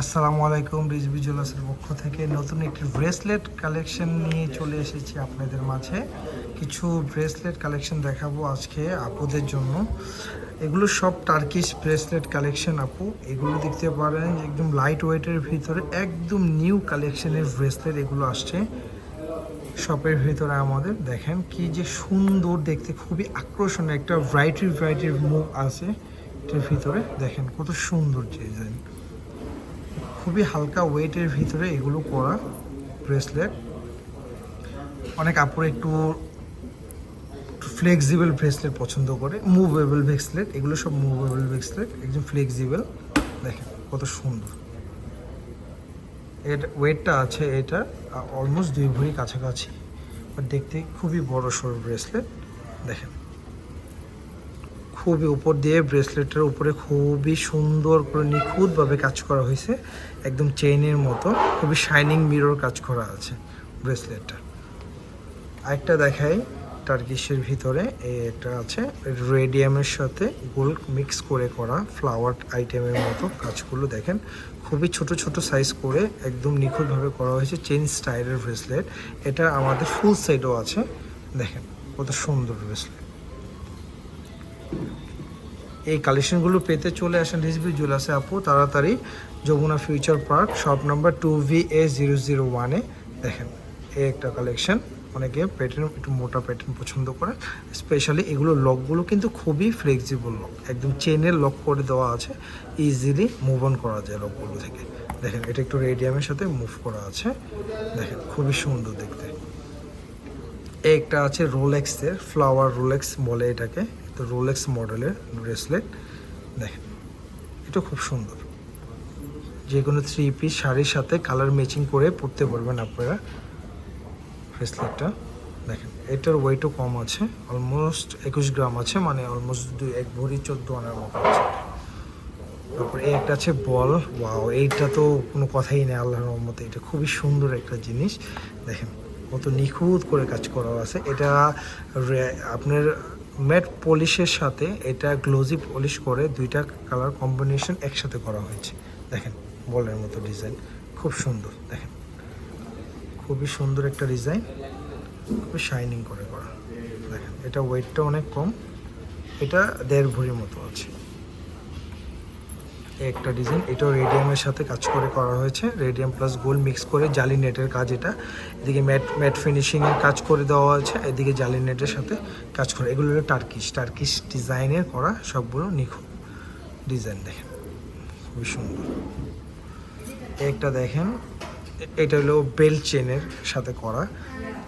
আসসালামু আলাইকুম রিজবি জুয়েলার্সের পক্ষ থেকে নতুন একটি ব্রেসলেট কালেকশন নিয়ে চলে এসেছি আপনাদের মাঝে। কিছু ব্রেসলেট কালেকশন দেখাবো আজকে আপুদের জন্য। এগুলো সব টার্কিশ ব্রেসলেট কালেকশন আপু। এগুলো দেখতে পারেন একদম লাইট ওয়েটের ভিতরে একদম নিউ কালেকশনের ব্রেসলেট এগুলো আসছে। শপের ভিতরে আমাদের দেখেন কি যে সুন্দর দেখতে, খুবই আকর্ষণীয় একটা ভ্রাইটি ভ্রাইটির মুখ আছে। এটার ভিতরে দেখেন কত সুন্দর ডিজাইন খুবই হালকা ওয়েটের ভিতরে এগুলো করা ব্রেসলেট। অনেক আপুরে একটু ফ্লেক্সিবল ব্রেসলেট পছন্দ করে। মুভেবল ব্রেসলেট, এগুলো সব মুভেবল ব্রেসলেট, একদম ফ্লেক্সিবল দেখেন কত সুন্দর। এর ওয়েটটা আছে এটা অলমোস্ট দুই ভরি কাছাকাছি। দেখতে খুবই বড় সড়ো ব্রেসলেট। দেখেন। খুবই উপর দিয়ে ব্রেসলেটের উপরে খুবই সুন্দর করে নিখুঁতভাবে কাজ করা হয়েছে, একদম চেইনের মতো। খুবই শাইনিং মিরর কাজ করা আছে ব্রেসলেটটা। আরেকটা দেখাই, টার্কিশের ভিতরে একটা আছে, রেডিয়ামের সাথে গোল্ড মিক্স করে করা ফ্লাওয়ার আইটেমের মতো কাজগুলো দেখেন। খুবই ছোট ছোট সাইজ করে একদম নিখুঁতভাবে করা হয়েছে চেন স্টাইলের ব্রেসলেট। এটা আমাদের ফুল সেটও আছে, দেখেন কত সুন্দর ব্রেসলেট। এই কালেকশনগুলো পেতে চলে আসেন রিজবি জুয়েলার্সে আপু, তাড়াতাড়ি Jamuna future park shop number two V A zero zero ওয়ানে দেখেন। এই একটা কালেকশন অনেকে প্যাটার্ন একটু মোটা প্যাটার্ন পছন্দ করে স্পেশালি এগুলো লকগুলো কিন্তু খুবই ফ্লেক্সিবল লক একদম চেনের লক করে দেওয়া আছে ইজিলি মুভ অন করা যায় লকগুলো থেকে। দেখেন, এটা একটু রেডিয়ামের সাথে মুভ করা আছে। দেখেন, খুবই সুন্দর দেখতে। একটা আছে রোলেক্সের ফ্লাওয়ার রোলেক্স বলে এটাকে। তো রোলেক্স মডেলের ব্রেসলেট দেখেন, এটা খুব সুন্দর। যে কোনো থ্রি পিস শাড়ির সাথে কালার ম্যাচিং করে পরতে পারবেন আপনারা ব্রেসলেটটা দেখেন, এটার ওয়েটও কম আছে অলমোস্ট একুশ গ্রাম আছে মানে অলমোস্ট দুই, এক ভরি চোদ্দ আনার মতো আছে। তারপর একটা আছে বল ওয়াও এইটা তো কোনো কথাই নেই, আল্লাহর রহমতে। এটা খুবই সুন্দর একটা জিনিস। দেখেন, কত নিখুঁত করে কাজ করা আছে। এটা আপনার ম্যাট পলিশের সাথে এটা গ্লোজি পলিশ করে দুইটা কালার কম্বিনেশন একসাথে করা হয়েছে। দেখেন, বলের মতো ডিজাইন। খুব সুন্দর, দেখেন। খুবই সুন্দর একটা ডিজাইন। খুবই শাইনিং করে করা। দেখেন, এটা ওয়েটটা অনেক কম। এটা দেড় ভরির মতো আছে। একটা ডিজাইন। এটাও রেডিয়ামের সাথে কাজ করে করা হয়েছে। রেডিয়াম প্লাস গোল্ড মিক্স করে জালি নেটের কাজ এটা। এদিকে ম্যাট ম্যাট ফিনিশিংয়ের কাজ করে দেওয়া হয়েছে। এদিকে জালি নেটের সাথে কাজ করে। এগুলো হলো টার্কিশ টার্কিশ ডিজাইনের করা সবগুলো নিখুঁত ডিজাইন দেখেন। খুবই সুন্দর। একটা দেখেন, এটা হলো বেল চেনের সাথে করা।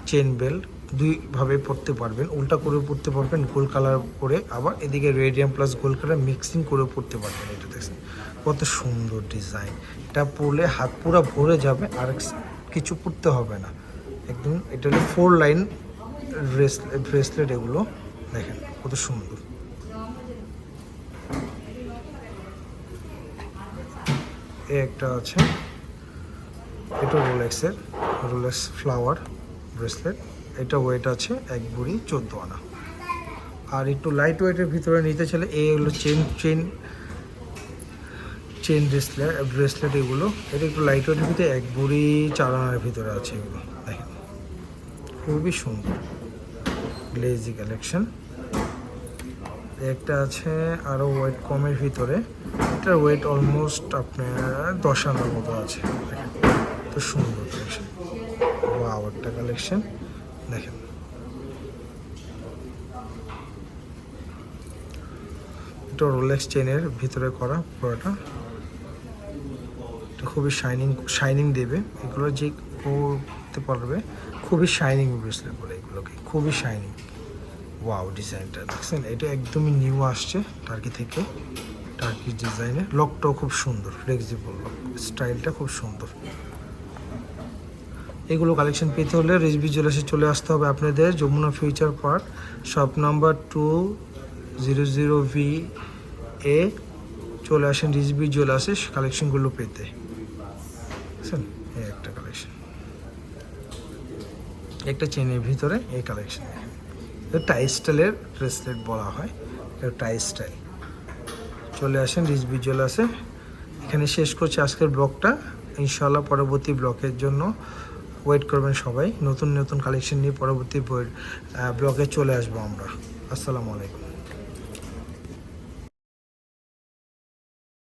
চেন বেল্ট দুইভাবে পরতে পারবেন। উল্টা করে পরতে পারবেন গোল কালার করে। আবার এদিকে রেডিয়াম প্লাস গোল কালার মিক্সিং করে পরতে পারবেন। এটা দেখছেন কত সুন্দর ডিজাইন এটা পরলে হাত পুরো ভরে যাবে, আর কিছু পরতে হবে না। একদম, এটা হলো ফোর লাইন ব্রেসলেট এগুলো। দেখেন, কত সুন্দর। একটা আছে। এটা রোলেক্সের রোলেক্স ফ্লাওয়ার ব্রেসলেট এটা ওয়েট আছে এক বুড়ি চোদ্দ আনা। আর একটু লাইট ওয়েটের ভিতরে নিতে চাইলে এই হলো chain chain chain bracelet bracelet এগুলো। এটা একটু লাইট ওয়েটের ভিতরে, এক বুড়ি চার আনার ভিতরে আছে এগুলো। দেখেন। খুবই সুন্দর। গ্লেজি কালেকশন একটা আছে আরও ওয়েট কমের ভিতরে। এটার ওয়েট অলমোস্ট আপনার দশ আনার মতো আছে। তো সুন্দর কালেকশন ওয়াও একটা কালেকশন দেখেন। এটা রোলেক্স চেনের ভিতরে করা পুরোটা। খুবই শাইনিং শাইনিং দেবে। এগুলো যে করতে পারবে, খুবই শাইনিং ব্রেসলেট বলে এগুলোকে, খুবই শাইনিং ওয়াও ডিজাইনটা দেখছেন, এটা একদমই নিউ আসছে টার্কি থেকে টার্কি ডিজাইনের লকটাও খুব সুন্দর ফ্লেক্সিবল লক স্টাইলটা খুব সুন্দর। এগুলো কালেকশন পেতে হলে রিজবি জুয়েলার্সে চলে আসতে হবে আপনাদের। Jamuna future park shop number two zero zero V A চলে আসেন রিজবি জুয়েলার্সে কালেকশনগুলো পেতে। বুঝছেন এই একটা কালেকশন একটা চেনের ভিতরে এই কালেকশন টাই স্টাইলের ব্রেসলেট বলা হয় টাই স্টাইল চলে আসেন রিচ রিজবি জুয়েলার্সে এখানে শেষ করছি আজকের ব্লগটা। ইনশাল্লাহ পরবর্তী ব্লকের জন্য ওয়েট করবেন সবাই। নতুন নতুন কালেকশন নিয়ে পরবর্তী ব্লগে চলে আসব আমরা। আসসালামু আলাইকুম।